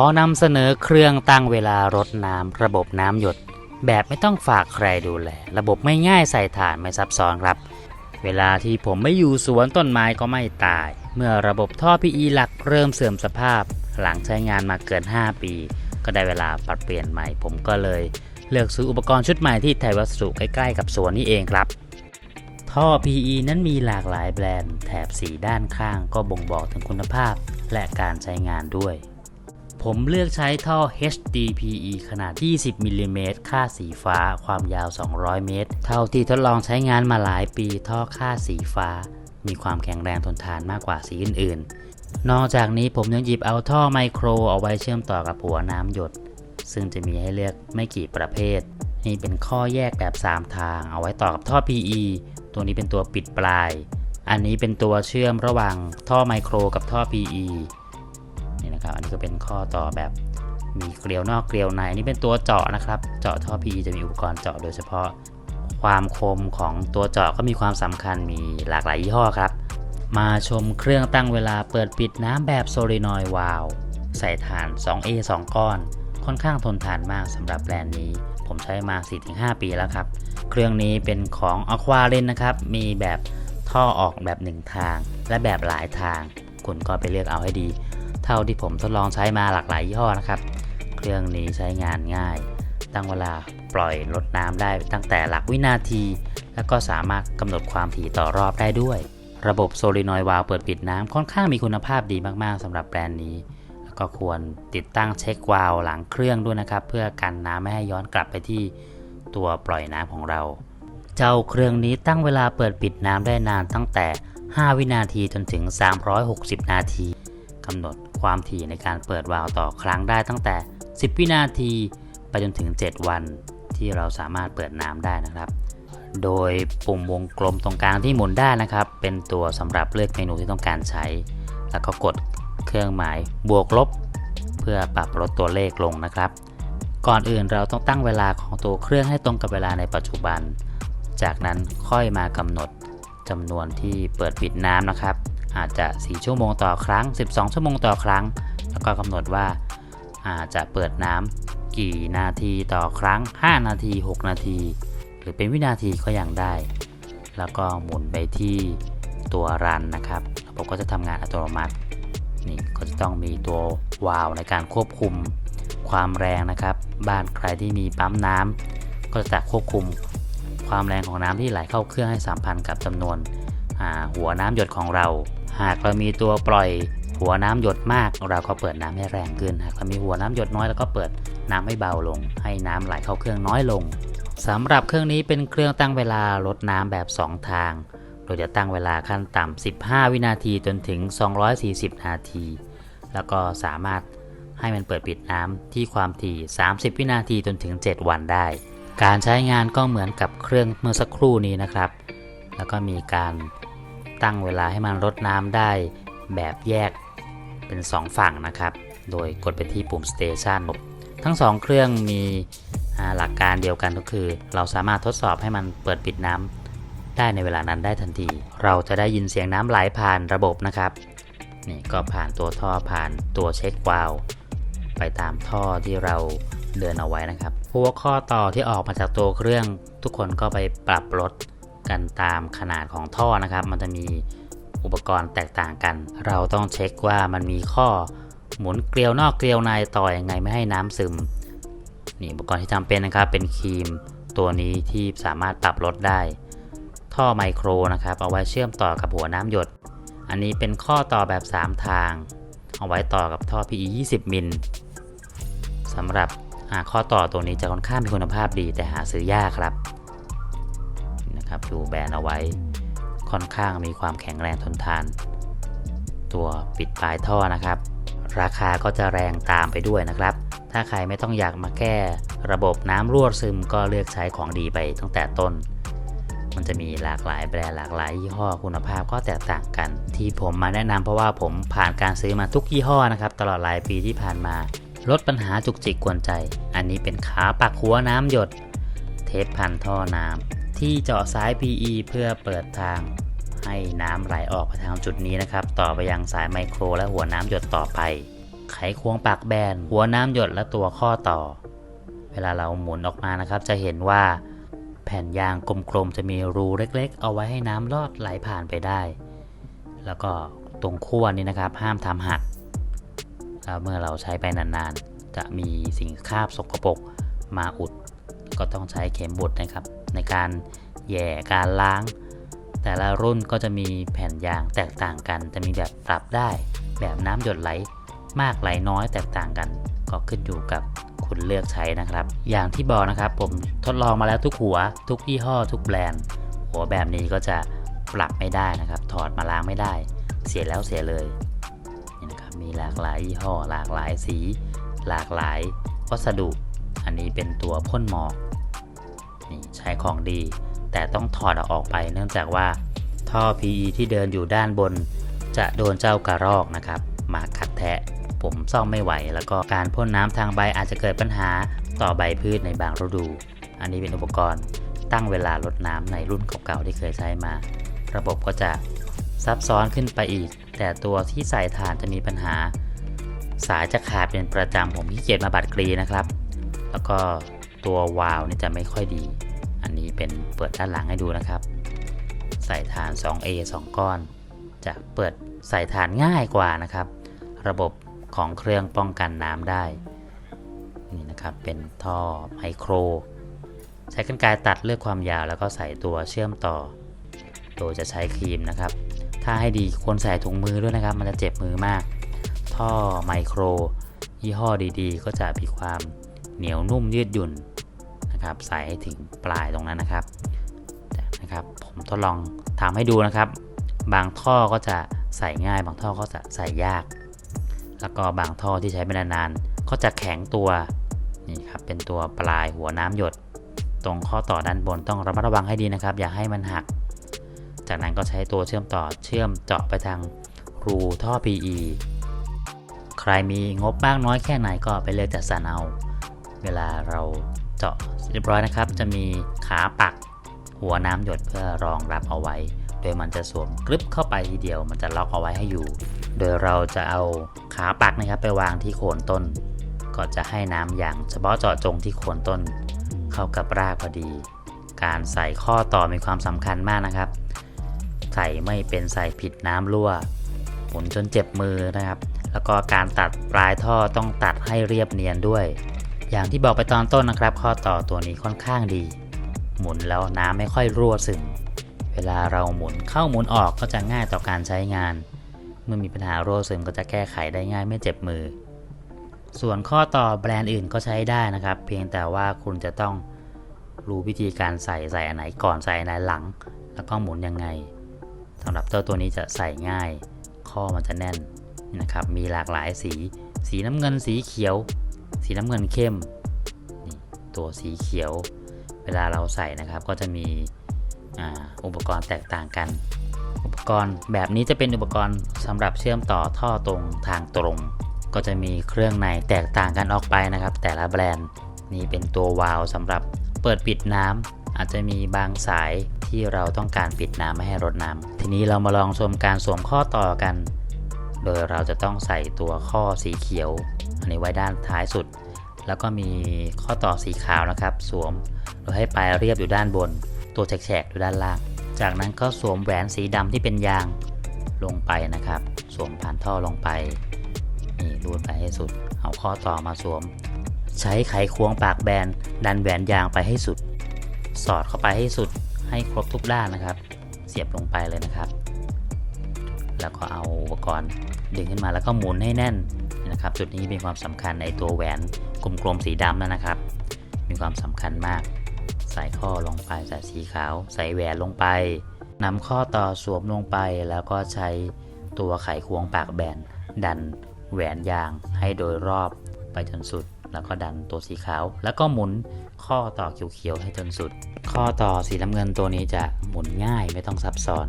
อนำเสนอเครื่องตั้งเวลารดน้ำระบบน้ำหยด แบบไม่ต้องฝากใครดูแล ระบบไม่ง่ายใส่ถ่านไม่ซับซ้อนครับ เวลาที่ผมไม่อยู่สวนต้นไม้ก็ไม่ตาย เมื่อระบบท่อ PE หลักเริ่มเสื่อมสภาพ หลังใช้งานมาเกิน 5 ปี ก็ได้เวลาปรับเปลี่ยนใหม่ ผมก็เลย เลือกซื้ออุปกรณ์ชุดใหม่ที่ไทยวัสดุใกล้ๆ กับสวนนี่เองครับ ท่อ PE นั้นมีหลากหลายแบรนด์แถบสีด้านข้างก็บ่งบอกถึงคุณภาพและการใช้งานด้วย ผมเลือกใช้ท่อ HDPE ขนาด 20มิลลิเมตรค่าสีฟ้า ความยาว 200 เมตร เท่าที่ทดลองใช้งานมาหลายปีท่อค่าสีฟ้า มีความแข็งแรงทนทานมากกว่าสีอื่นๆ นอกจากนี้ผมยังหยิบเอาท่อไมโครเอาไว้เชื่อมต่อกับหัวน้ำหยด ซึ่งจะมีให้เลือกไม่กี่ประเภท นี่เป็นข้อแยกแบบ 3 ทาง เอาไว้ต่อกับท่อ PE ตัวนี้เป็นตัวปิดปลาย อันนี้เป็นตัวเชื่อมระหว่างท่อไมโครกับท่อ PE นะครับ อันนี้ก็เป็นข้อต่อแบบมีเกลียวนอกเกลียวในนี่เป็นตัวเจาะนะครับ เจาะท่อ PE จะมีอุปกรณ์เจาะโดยเฉพาะ ความคมของตัวเจาะก็มีความสำคัญมีหลากหลายยี่ห้อครับ มาชมเครื่องตั้งเวลาเปิดปิดน้ำแบบโซลินอยวาลวใส่ถ่าน 2A 2 ก้อน ค่อนข้างทนทานมากสำหรับแบรนด์นี้ ผมใช้มา 4-5 ปีแล้วครับ เครื่องนี้เป็นของ a q u a r e n นะครับ มีแบบท่อออกแบบ 1 ทาง และแบบหลายทาง คุณก็ไปเลือกเอาให้ดี เท่าที่ผมทดลองใช้มาหลากหลายยี่ห้อนะครับ เครื่องนี้ใช้งานง่าย ตั้งเวลาปล่อยลดน้ำได้ตั้งแต่หลักวินาที แล้วก็สามารถกำหนดความถี่ต่อรอบได้ด้วย ระบบโซลินอยวาลวเปิดปิดน้ำค่อนข้างมีคุณภาพดีมากๆสำหรับแบรนด์นี้แล้วก็ควรติดตั้งเช็ควาล์วหลังเครื่องด้วยนะครับ เพื่อกันน้ำไม่ให้ย้อนกลับไปที่ตัวปล่อยน้ำของเรา เจ้าเครื่องนี้ตั้งเวลาเปิดปิดน้ำได้นานตั้งแต่ 5 วินาทีจนถึง 360 นาทีกำหนด ความถี่ในการเปิดวาล์วต่อครั้งได้ตั้งแต่ 10 วินาทีไปจนถึง 7 วันที่เราสามารถเปิดน้ำได้นะครับ โดยปุ่มวงกลมตรงกลางที่หมุนได้นะครับ เป็นตัวสำหรับเลือกเมนูที่ต้องการใช้ แล้วก็กดเครื่องหมายบวกลบ เพื่อปรับลดตัวเลขลงนะครับ ก่อนอื่นเราต้องตั้งเวลาของตัวเครื่องให้ตรงกับเวลาในปัจจุบัน จากนั้นค่อยมากำหนดจำนวนที่เปิดปิดน้ำนะครับ อาจจะ 4 ชั่วโมงต่อครั้ง 12 ชั่วโมงต่อครั้ง แล้วก็กำหนดว่าอาจจะเปิดน้ำกี่นาทีต่อครั้ง 5 นาที 6 นาที หรือเป็นวินาทีก็ยังได้ แล้วก็หมุนไปที่ตัวรันนะครับระบบก็จะทำงานอัตโนมัติ นี่ก็จะต้องมีตัววาล์วในการควบคุมความแรงนะครับ บ้านใครที่มีปั๊มน้ำก็จะควบคุมความแรงของน้ำที่ไหลเข้าเครื่องให้สัมพันธ์กับจำนวนหัวน้ำหยดของเรา หากเรามีตัวปล่อยหัวน้ำหยดมาก เราก็เปิดน้ำให้แรงขึ้น หากเรามีหัวน้ำหยดน้อยเราก็เปิดน้ำให้เบาลง ให้น้ำไหลเข้าเครื่องน้อยลงสำหรับเครื่องนี้เป็นเครื่องตั้งเวลาลดน้ำแบบ 2 ทาง โดยจะตั้งเวลาขั้นต่ำ15 วินาทีจนถึง 240 นาที แล้วก็สามารถให้มันเปิดปิดน้ำที่ความถี่ 30 วินาทีจนถึง 7 วันได้ การใช้งานก็เหมือนกับเครื่องเมื่อสักครู่นี้นะครับ แล้วก็มีการ ตั้งเวลาให้มันลดน้ำได้แบบแยกเป็น 2 ฝั่งนะครับ โดยกดไปที่ปุ่ม Station ทั้ง 2 เครื่องมีหลักการเดียวกันก็คือ เราสามารถทดสอบให้มันเปิดปิดน้ำได้ในเวลานั้นได้ทันที เราจะได้ยินเสียงน้ำไหลผ่านระบบนะครับนี่ก็ผ่านตัวท่อผ่านตัวเช็ควาล์วไปตามท่อที่เราเดินเอาไว้นะครับ หัวข้อต่อที่ออกมาจากตัวเครื่องทุกคนก็ไปปรับลด กันตามขนาดของท่อนะครับ มันจะมีอุปกรณ์แตกต่างกัน เราต้องเช็คว่ามันมีข้อหมุนเกลียวนอกเกลียวในต่ออยังไงไม่ให้น้ำซึมนี่อุปกรณ์ที่จำเป็นนะครับเป็นครีมตัวนี้ที่สามารถปรับลดได้ ท่อไมโครนะครับเอาไว้เชื่อมต่อกับหัวน้ำหยด อันนี้เป็นข้อต่อแบบ 3 ทาง เอาไว้ต่อกับท่อ PE 20 มิลสำหรับข้อต่อตัวนี้จะค่อนข้างมีคุณภาพดีแต่หาซื้อยากครับ นะครับดูแบรนด์เอาไว้ ค่อนข้างมีความแข็งแรงทนทาน ตัวปิดปลายท่อนะครับ ราคาก็จะแรงตามไปด้วยนะครับ ถ้าใครไม่ต้องอยากมาแก้ระบบน้ำรั่วซึมก็เลือกใช้ของดีไปตั้งแต่ต้น มันจะมีหลากหลายแบรนด์หลากหลายยี่ห้อคุณภาพก็แตกต่างกัน ที่ผมมาแนะนำเพราะว่าผมผ่านการซื้อมาทุกยี่ห้อนะครับตลอดหลายปีที่ผ่านมาลดปัญหาจุกจิกกวนใจ อันนี้เป็นขาปักหัวน้ำหยด เทปพันท่อน้ำ ที่เจาะสาย PE เพื่อเปิดทางให้น้ำไหลออกไปทางจุดนี้นะครับ ต่อไปยังสายไมโครและหัวน้ำหยดต่อไป ไขควงปากแบน หัวน้ำหยดและตัวข้อต่อ เวลาเราหมุนออกมานะครับ จะเห็นว่า แผ่นยางกลมๆจะมีรูเล็กๆ เอาไว้ให้น้ำลอดไหลผ่านไปได้ แล้วก็ตรงขั้วนี้นะครับ ห้ามทำหักแล้วเมื่อเราใช้ไปนานๆ จะมีสิ่งคาบสกปรกมาอุด ก็ต้องใช้เข็มบดนะครับ ในการแย่การล้าง แต่ละรุ่นก็จะมีแผ่นยางแตกต่างกัน จะมีแบบปรับได้แบบน้ำหยดไหล มากไหลน้อยแตกต่างกัน ก็ขึ้นอยู่กับคุณเลือกใช้นะครับ อย่างที่บอกนะครับผมทดลองมาแล้วทุกหัว ทุกยี่ห้อ ทุกแบรนด์ หัวแบบนี้ก็จะปรับไม่ได้นะครับ ถอดมาล้างไม่ได้ เสียแล้วเสียเลยนี่นะครับมีหลากหลายยี่ห้อ หลากหลายสี หลากหลายวัสดุ อันนี้เป็นตัวพ่นหมอก ใช้ของดี แต่ต้องถอดเอาออกไปเนื่องจากว่า ท่อ PE ที่เดินอยู่ด้านบน จะโดนเจ้ากระรอกนะครับ มาขัดแทะ ผมซ่อมไม่ไหว แล้วก็การพ่นน้ำทางใบอาจจะเกิดปัญหาต่อใบพืชในบางฤดู อันนี้เป็นอุปกรณ์ตั้งเวลาลดน้ำในรุ่นเก่าๆที่เคยใช้มา ระบบก็จะซับซ้อนขึ้นไปอีก แต่ตัวที่ใส่ถ่านจะมีปัญหา สายจะขาดเป็นประจำผมขี้เกียจมาบัดกรีนะครับ แล้วก็ ตัววาล์วนี่จะไม่ค่อยดี อันนี้เป็นเปิดด้านหลังให้ดูนะครับ ใส่ฐาน 2A 2 ก้อน จะเปิดใส่ฐานง่ายกว่านะครับ ระบบของเครื่องป้องกันน้ำได้ นี่นะครับเป็นท่อไมโคร ใช้กรรไกรตัดเลือกความยาวแล้วก็ใส่ตัวเชื่อมต่อ โดยจะใช้ครีมนะครับ ถ้าให้ดีควรใส่ถุงมือด้วยนะครับ มันจะเจ็บมือมาก ท่อไมโคร ยี่ห้อดีๆ ก็จะมีความเหนียวนุ่มยืดหยุ่น นะครับ ใส่ให้ถึงปลายตรงนั้นนะครับนะครับ ผมทดลองทำให้ดูนะครับ บางท่อก็จะใส่ง่าย บางท่อก็จะใส่ยาก แล้วก็บางท่อที่ใช้ไม่นานๆก็จะแข็งตัวนี่ครับเป็นตัวปลายหัวน้ำหยด ตรงข้อต่อด้านบนต้องระมัดระวังให้ดีนะครับ อย่าให้มันหัก จากนั้นก็ใช้ตัวเชื่อมต่อเชื่อมเจาะไปทางรูท่อ PE ใครมีงบมากน้อยแค่ไหนก็ไปเลือกจัดสรรเอา เวลาเรา เจาะเรียบร้อยนะครับ จะมีขาปักหัวน้ำหยดเพื่อรองรับเอาไว้ โดยมันจะสวมกรึบเข้าไปทีเดียว มันจะล็อกเอาไว้ให้อยู่ โดยเราจะเอาขาปักนะครับไปวางที่โคนต้น ก็จะให้น้ำอย่างเฉพาะเจาะจงที่โคนต้น เข้ากับรากพอดี การใส่ข้อต่อมีความสำคัญมากนะครับ ใส่ไม่เป็นใส่ผิดน้ำรั่วหมุนจนเจ็บมือนะครับ แล้วก็การตัดปลายท่อต้องตัดให้เรียบเนียนด้วย อย่างที่บอกไปตอนต้นนะครับ ข้อต่อตัวนี้ค่อนข้างดี หมุนแล้วน้ำไม่ค่อยรั่วซึมเวลาเราหมุนเข้าหมุนออกก็จะง่ายต่อการใช้งาน เมื่อมีปัญหารั่วซึมก็จะแก้ไขได้ง่ายไม่เจ็บมือ ส่วนข้อต่อแบรนด์อื่นก็ใช้ได้นะครับ เพียงแต่ว่าคุณจะต้องรู้วิธีการใส่ใส่อันไหนก่อนใส่อันไหนหลัง แล้วก็หมุนยังไงสำหรับเจ้าตัวนี้จะใส่ง่าย ข้อมันจะแน่นนะครับ มีหลากหลายสี สีน้ำเงินสีเขียว สีน้ำเงินเข้ม ตัวสีเขียว เวลาเราใส่นะครับ ก็จะมีอ,อุปกรณ์แตกต่างกัน อุปกรณ์แบบนี้จะเป็นอุปกรณ์สำหรับเชื่อมต่อท่อตรงทางตรง ก็จะมีเครื่องในแตกต่างกันออกไปนะครับ แต่ละแบรนด์นี่เป็นตัววาล์วสำหรับเปิดปิดน้ำอาจจะมีบางสายที่เราต้องการปิดน้ำไม่ให้รดน้ำทีนี้เรามาลองชมการสวมข้อต่อกัน โดยเราจะต้องใส่ตัวข้อสีเขียว อันนี้ไว้ด้านท้ายสุด แล้วก็มีข้อต่อสีขาวนะครับ สวมโดยให้ปลายเรียบอยู่ด้านบน ตัวแฉกๆอยู่ด้านล่าง จากนั้นก็สวมแหวนสีดำที่เป็นยางลงไปนะครับ สวมผ่านท่อลงไป นี่รูดไปให้สุด เอาข้อต่อมาสวม ใช้ไขควงปากแบนดันแหวนยางไปให้สุด สอดเข้าไปให้สุด ให้ครบทุกด้านนะครับ เสียบลงไปเลยนะครับ แล้วก็เอาอุปกรณ์ดึงขึ้นมาแล้วก็หมุนให้แน่น นะครับจุดนี้มีความสำคัญในตัวแหวนกลมๆสีดำนั่นนะครับ มีความสำคัญมาก ใส่ข้อลงไปใส่สีขาว ใส่แหวนลงไปนำข้อต่อสวมลงไป แล้วก็ใช้ตัวไขควงปากแบนดันแหวนยางให้โดยรอบไปจนสุด แล้วก็ดันตัวสีขาว แล้วก็หมุนข้อต่อเขียวๆให้จนสุด ข้อต่อสีน้ำเงินตัวนี้จะหมุนง่ายไม่ต้องซับซ้อน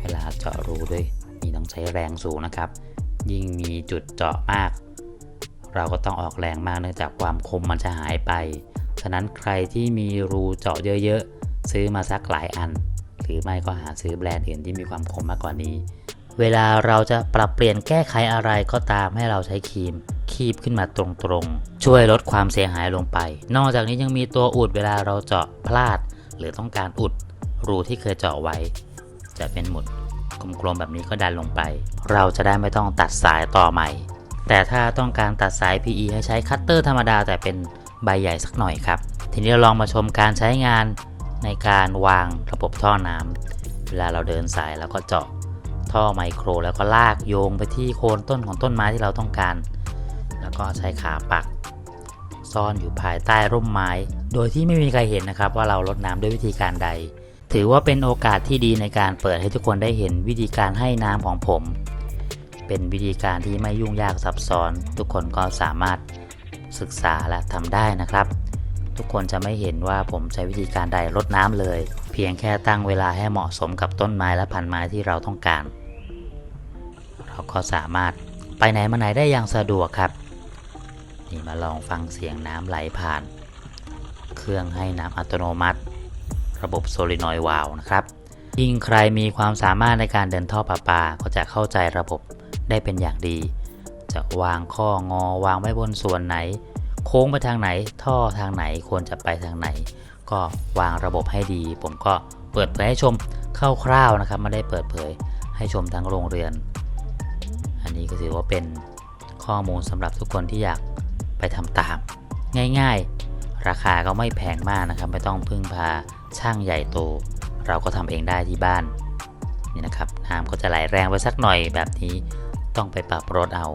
เวลาเจาะรูด้วยนี่ต้องใช้แรงสูงนะครับ ยิ่งมีจุดเจาะมาก เราก็ต้องออกแรงมากเนื่องจากความคมมันจะหายไป ฉะนั้นใครที่มีรูเจาะเยอะๆ ซื้อมาสักหลายอัน หรือไม่ก็หาซื้อแบรนด์อื่นที่มีความคมมากกว่านี้ เวลาเราจะปรับเปลี่ยนแก้ไขอะไรก็ตามให้เราใช้ครีมคีบขึ้นมาตรงๆ ช่วยลดความเสียหายลงไป นอกจากนี้ยังมีตัวอุดเวลาเราเจาะพลาด หรือต้องการอุดรูที่เคยเจาะไว้ จะเป็นหมุด กลมๆแบบนี้ก็ดันลงไป เราจะได้ไม่ต้องตัดสายต่อใหม่ แต่ถ้าต้องการตัดสาย PE ให้ใช้คัตเตอร์ธรรมดาแต่เป็นใบใหญ่สักหน่อยครับ ทีนี้เราลองมาชมการใช้งานในการวางระบบท่อน้ำเวลาเราเดินสายแล้วก็เจาะท่อไมโคร แล้วก็ลากโยงไปที่โคนต้นของต้นไม้ที่เราต้องการ แล้วก็ใช้ขาปัก ซ่อนอยู่ภายใต้ร่มไม้ โดยที่ไม่มีใครเห็นนะครับว่าเราลดน้ำด้วยวิธีการใด ถือว่าเป็นโอกาสที่ดีในการเปิดให้ทุกคนได้เห็นวิธีการให้น้ำของผม เป็นวิธีการที่ไม่ยุ่งยากซับซ้อน ทุกคนก็สามารถศึกษาและทำได้นะครับ ทุกคนจะไม่เห็นว่าผมใช้วิธีการใดลดน้ำเลย เพียงแค่ตั้งเวลาให้เหมาะสมกับต้นไม้และพันไม้ที่เราต้องการ เราก็สามารถไปไหนมาไหนได้อย่างสะดวกครับ นี่มาลองฟังเสียงน้ำไหลผ่าน เครื่องให้น้ำอัตโนมัติ ระบบโซลินอยด์วาล์วนะครับ ยิ่งใครมีความสามารถในการเดินท่อประปา ก็จะเข้าใจระบบได้เป็นอย่างดี จะวางข้องอวางไว้บนส่วนไหน โค้งไปทางไหน ท่อทางไหนควรจะไปทางไหน ก็วางระบบให้ดี ผมก็เปิดเผยให้ชมคร่าวๆนะครับไม่ได้เปิดเผยให้ชมทั้งโรงเรือนอันนี้ก็ถือว่าเป็นข้อมูลสำหรับทุกคนที่อยากไปทำตาม ง่ายๆ ราคาก็ไม่แพงมากนะครับ ไม่ต้องพึ่งพา ช่างใหญ่โต เราก็ทำเองได้ที่บ้านนี่นะครับน้ำก็จะไหลแรงไปสักหน่อยแบบนี้ต้องไปปรับลดเอา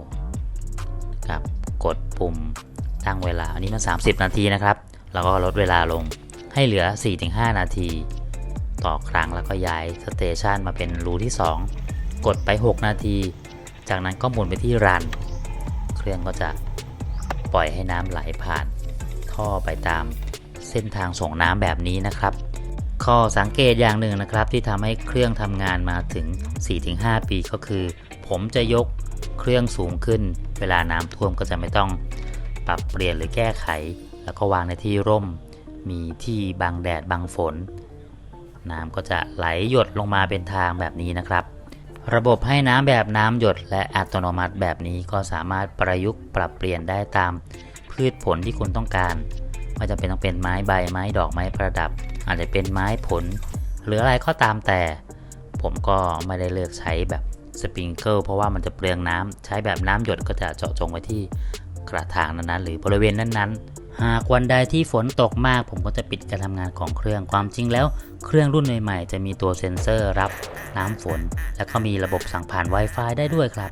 ครับกดปุ่มตั้งเวลา อันนี้มัน30 นาทีนะครับ แล้วก็ลดเวลาลงให้เหลือ 4-5 นาที ต่อครั้งแล้วก็ย้ายสเตชันมาเป็นรูที่ 2 กดไป 6 นาที จากนั้นก็หมุนไปที่รัน เครื่องก็จะปล่อยให้น้ำไหลผ่าน ท่อไปตาม เส้นทางส่งน้ำแบบนี้นะครับข้อสังเกตอย่างหนึ่งนะครับที่ทำให้เครื่องทำงานมาถึง 4-5 ปีก็คือ ผมจะยกเครื่องสูงขึ้น เวลาน้ำท่วมก็จะไม่ต้องปรับเปลี่ยนหรือแก้ไข แล้วก็วางในที่ร่ม มีที่บังแดดบังฝน น้ำก็จะไหลหยดลงมาเป็นทางแบบนี้นะครับ ระบบให้น้ำแบบน้ำหยดและอัตโนมัติแบบนี้ก็สามารถประยุกต์ปรับเปลี่ยนได้ตามพืชผลที่คุณต้องการ ไม่จำเป็นต้องเป็นไม้ใบไม้ดอกไม้ประดับ อาจจะเป็นไม้ผล หรืออะไรก็ตามแต่ ผมก็ไม่ได้เลือกใช้แบบสปริงเกิลเพราะว่ามันจะเปลืองน้ำใช้แบบน้ำหยดก็จะเจาะจงไว้ที่กระถางนั้นๆ หรือบริเวณนั้นๆ หากวันใดที่ฝนตกมาก ผมก็จะปิดการทำงานของเครื่องความจริงแล้ว เครื่องรุ่นใหม่ๆ จะมีตัวเซ็นเซอร์รับน้ำฝน แล้วก็มีระบบสั่งผ่าน Wi-Fi ได้ด้วยครับ